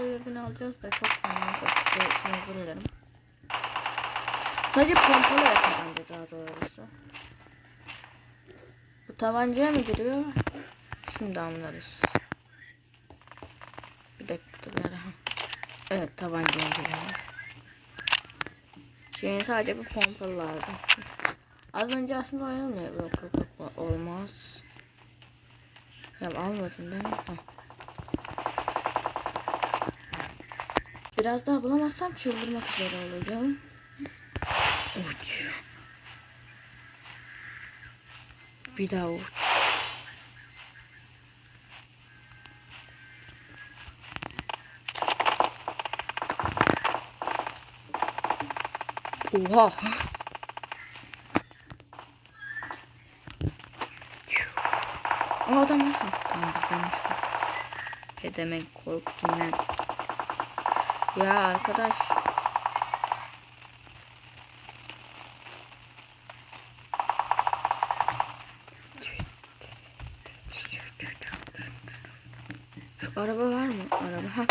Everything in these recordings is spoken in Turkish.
görevini alacağız da çok fena kasıtlı için özür dilerim. Sadece pompalı yok bence daha doğrusu. Bu tabancaya mı giriyor? Şimdi anlarız. Bir dakika bir ara. Evet tabancaya giriyor. Şimdi sadece bir pompalı lazım. Az önce aslında oynanmıyor. Yok yok yok olmaz. Ya almadın değil mi? Heh. Biraz daha bulamazsam çıldırmak üzere olacağım. Uç. Bir daha uç. Oha. O adam var. Ha, tamam bizdenmiş bu. Pedemek korktum ben. Ya arkadaş. Şu araba var mı? Araba. Ha.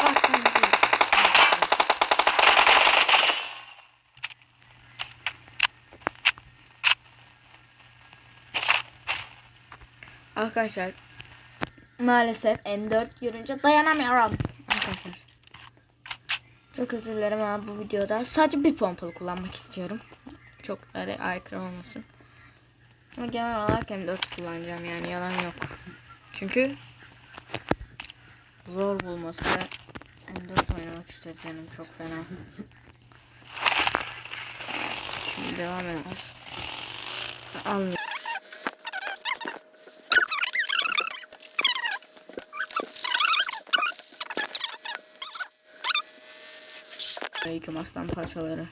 Arkadaşlar maalesef M4 görünce dayanamıyorum. Arkadaşlar. Çok özür dilerim ama bu videoda sadece bir pompalı kullanmak istiyorum. Çok da aykırı olmasın. Ama genel olarak M4 kullanacağım yani yalan yok. Çünkü zor bulması ve M4 oynamak isteyeceğim çok fena. Şimdi devam edeceğiz. Anlıyorum. Aleyküm aslan parçaları.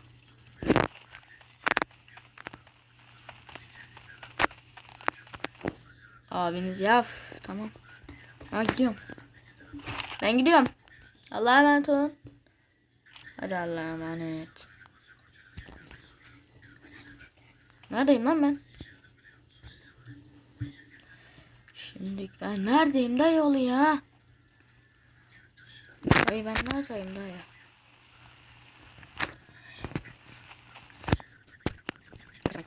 Abiniz yaf. Tamam. Ha gidiyorum. Ben gidiyorum. Allah'a emanet olun. Hadi Allah'a emanet. Neredeyim lan ben? Şimdi ben neredeyim dayı ya? Dayı ben neredeyim dayı? Uç.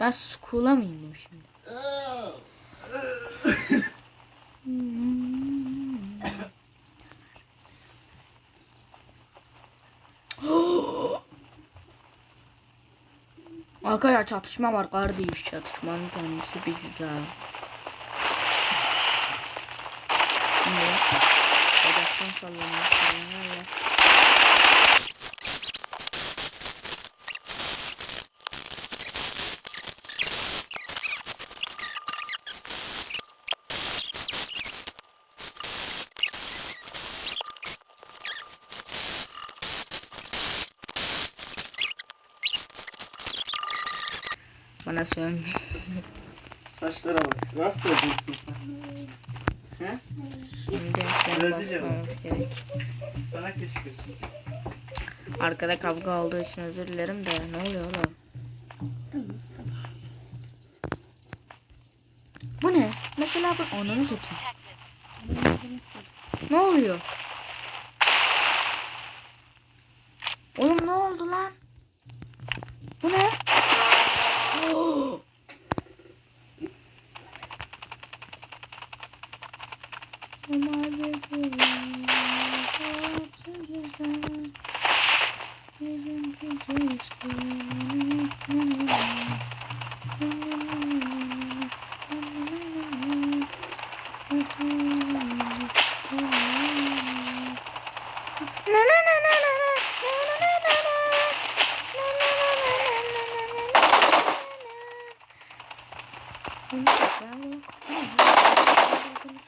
Ben school'a mı indim şimdi? Arkadaşlar çatışma var kardeş çatışmanın kendisi biziz ha. Şimdi sallanıyor sallanıyor. Bana sövme. Saçlara bak. Rasta ediyorsun. He? Şimdi sen Brezilya gerek. Sana keşke şimdi. Arkada kavga olduğu için özür dilerim de ne oluyor oğlum? Bu ne? Mesela bu ananı satayım. Ne oluyor?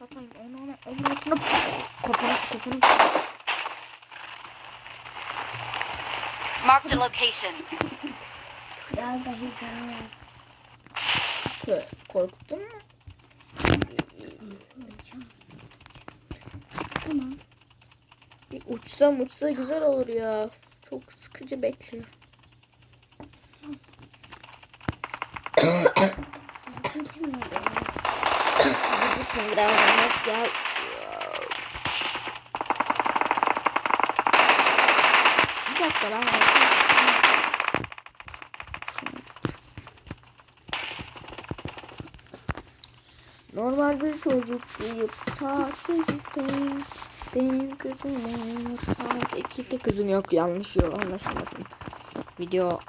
Satayım onu ona Marked a location. Biraz da heyecanlı. Kö- korkuttun mu? Tamam. Bir uçsa uçsa güzel olur ya. Çok sıkıcı bekliyor. Bir dakika ben Normal bir çocuk uyur saat 8'de Benim kızım uyur saat 2'de Kızım yok. Yanlış yok anlaşılmasın. Video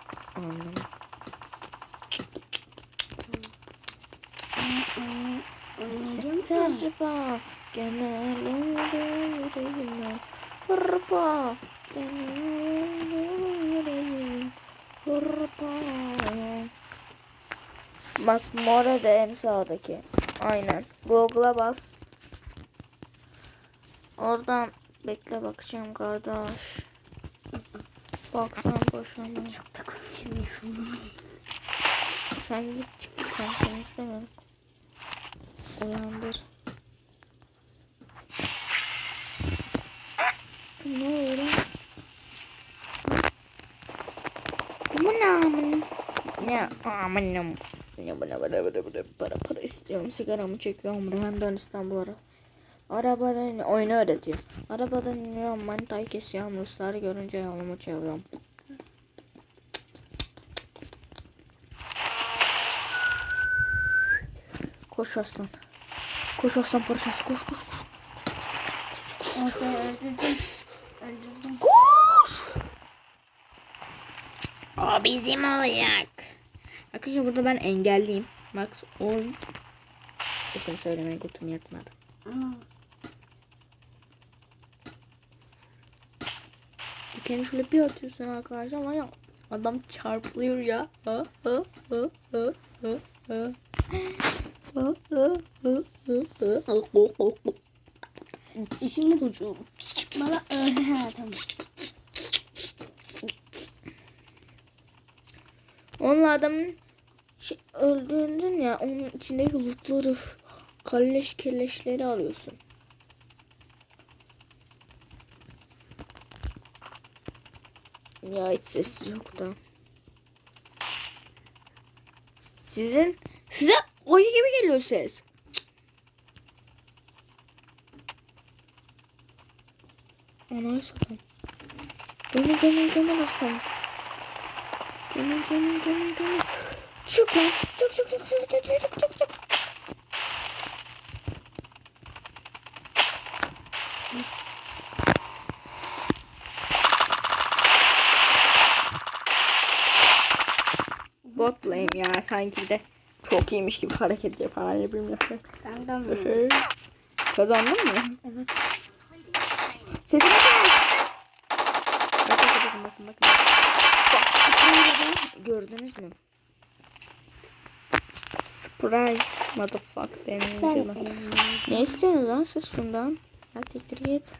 Oynayacağım. Hırpa. Genelinde yüreğime Hırpa. Genelinde yüreğime Hırpa. Bak mora da en sağdaki. Aynen. Google'a bas. Oradan bekle bakacağım kardeş. Baksana boşanma. Takılmışım. Sen git çık sen seni istemiyorum. Uyandır. Ne oluyor lan? Bu ne amına? Ne amına? Ne bana bana bana bana para para istiyorum. Sigaramı çekiyorum. Rüyandan İstanbul'a. Arabadan oyunu öğretiyor. Arabadan iniyorum manitayı kesiyorum. Rusları görünce yolumu çeviriyorum. Koş aslan. Koş aslan parçası koş koş koş. Öldürdüm. Koş. O bizim olacak. Arkadaşlar burada ben engelliyim. Max 10. İsim söylemeye götüm yetmedi. Ama Dikeni şöyle bir atıyorsun arkadaşlar var ya adam çarpılıyor ya. Ha, ha, ha, ha, ha, ha. Şimdi bana öldü ha tamam. Onun adamın şey, öldüğündün ya onun içindeki lootları kalleş kelleşleri alıyorsun. Ya hiç ses yok da. Sizin size ayı gibi geliyor ses. Anayı satayım. Dönül dönül dönül aslanım. Dönül dönül dönül dönül. Çık lan. Çık çık çık çık çık çık çık çık çık. Bot lane ya sanki de çok iyiymiş gibi hareket yapan ya bilmiyorum. Mı? Kazandın mı? Evet. Sesini. Bakın bakın bakın bakın. Gördünüz mü? Spray motherfuck denince bak. Ne istiyorsunuz lan siz şundan? Hadi tektir git.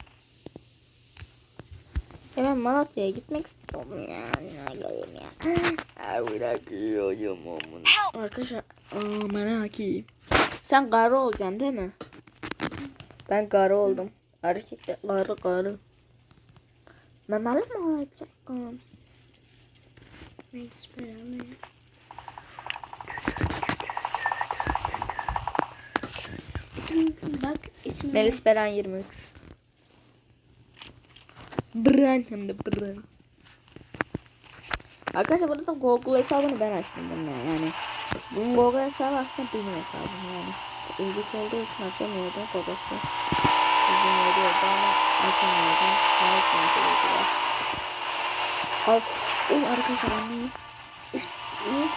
Ya ben Malatya'ya gitmek istiyorum ya. Ne geleyim ya. Merak ediyorum amına. Arkadaşlar aa, merak edeyim. Sen karı olacaksın değil mi? Ben karı oldum. Erkekler karı karı. Memeli mi olacaksın? Beraber. İsim bak ismi. Melis Beren 23. Bren hem de Bren. Arkadaşlar burada da Google hesabını ben açtım bununla yani. Bunun Google hesabı aslında benim hesabım yani. Ezik olduğu için açamıyordu babası. İzin veriyordu ama açamıyordu. Açamıyordu biraz. Al. Oy arkadaşlar anlayayım. Üst, ne?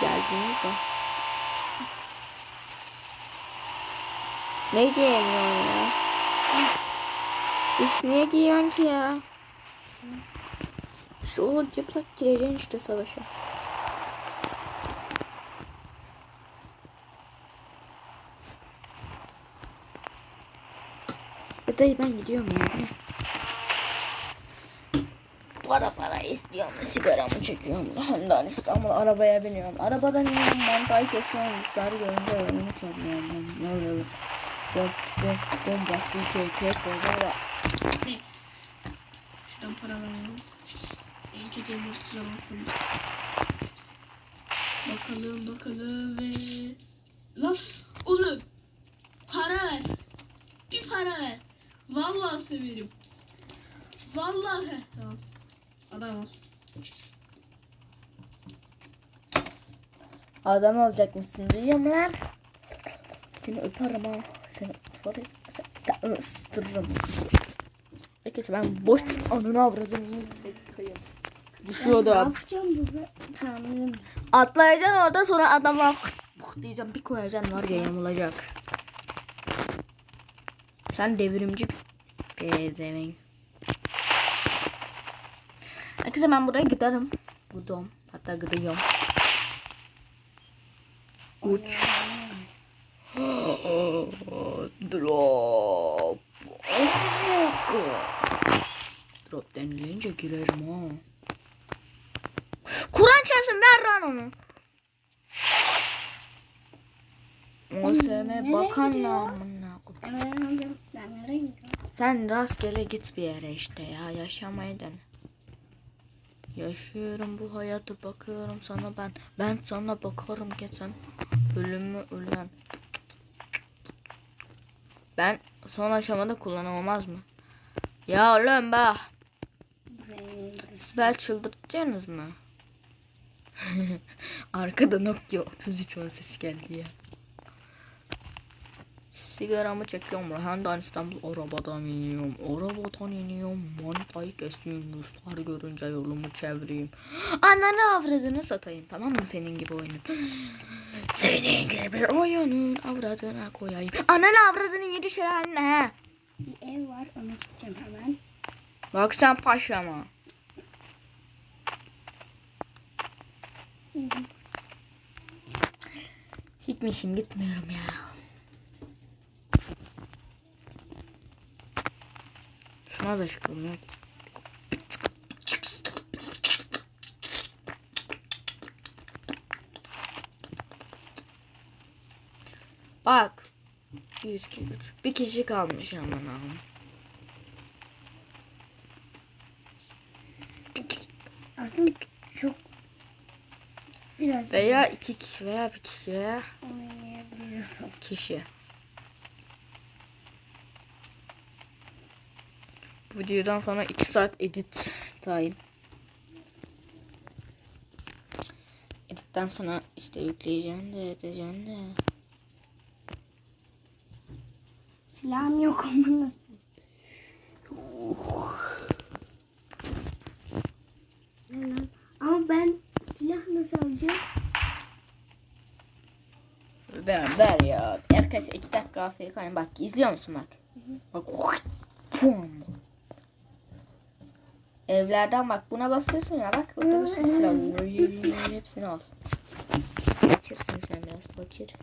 Geldiniz ya. Ne giyemiyorsun ya? Üst niye giyiyorsun ki ya? İşte o çıplak gireceksin işte savaşa. Ya dayı ben gidiyorum ya. Para para istiyorum. Sigaramı çekiyorum. Ondan İstanbul arabaya biniyorum. Arabadan iniyorum. Mantayı kesiyorum. Müşteri görünce önümü çeviriyorum. Ben. Ne oluyor? Bom, bom, bombastik kek böyle. Şuradan paralanalım. En kötü elleri tutamazsın. Bakalım bakalım ve... Laf oğlum. Para ver. Bir para ver. Vallahi severim. Vallahi. Tamam. Adam ol. Adam olacakmışsın duyuyor musun lan? Seni öperim ha. Seni sonra sen, sen ısıtırırım. Herkese ben boş anını avradını hissettim. Düşüyordu Ne abi. yapacağım burada? Tamam. Atlayacaksın orada sonra adamlar pıh diyeceğim bir koyacaksın var ya yamulacak. Sen devrimci bezemeyin. Herkese ben buraya giderim. Gidom. Hatta gidiyorum. Uç. Drop. Drop denilince girerim ha. Kur'an çarpsın ver lan onu. OSM bakan namına. Ben ben nereye gidiyorum? Sen rastgele git bir yere işte ya yaşamayı dene. Yaşıyorum bu hayatı bakıyorum sana ben. Ben sana bakarım sen ölümü ölen. Ben son aşamada kullanamaz mı? Ya oğlum bak. Zeynep. Sibel çıldırtacaksınız mı? Arkada Nokia 33 on sesi geldi ya. Sigaramı çekiyorum. Rehan'dan İstanbul arabadan iniyorum. Arabadan iniyorum. Manitayı kesiyorum. Ruslar görünce yolumu çevireyim. Ananı avradını satayım. Tamam mı senin gibi oyunun? Senin gibi oyunun avradına koyayım. Ananı avradını yedi şey anne. Bir ev var ona gideceğim hemen. Bak sen paşama. Gitmişim gitmiyorum ya. Şuna da şükür Bak. 1, 2, 3. Bir kişi kalmış aman Allah'ım. Aslında çok biraz Veya iki kişi veya bir kişi veya kişi. Bu videodan sonra 2 saat edit time. Editten sonra işte yükleyeceğim de edeceğim de. Silahım yok ama nasıl? Lan? Ama ben silah nasıl alacağım? Ver, ver ya. Arkadaşlar 2 dakika AFK'yım bak izliyor musun bak. Bak. Pum. Evlerden bak buna basıyorsun ya bak. Burada bir sürü silah var. Hepsini al. Fakirsin sen biraz fakir.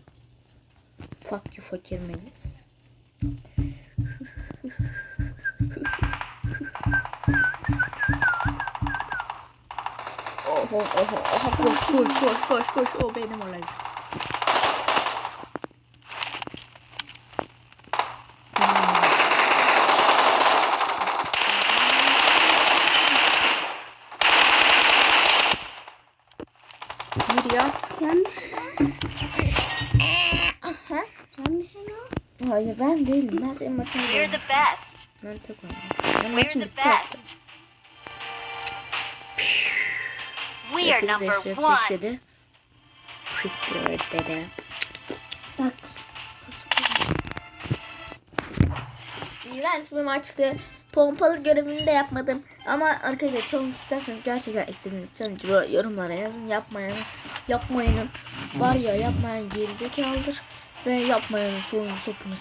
Fuck you fakir Melis. Oho oho oho koş koş koş koş koş o benim olacak. Bir ya. Sen misin o? Aha. Sen misin o? Hayır ben değilim. Ben senin maçını We're the best. Ben tek oynadım. Ben maçım bitti best. We are number one. Şükür dede. Bak. İğrenç bir maçtı. Pompalı görevini de yapmadım. Ama arkadaşlar challenge isterseniz gerçekten istediğiniz challenge böyle yorumlara yazın. Yapmayan, yapmayanın var ya yapmayan gerizekalıdır. Ve yapmayanın soyunu sopunu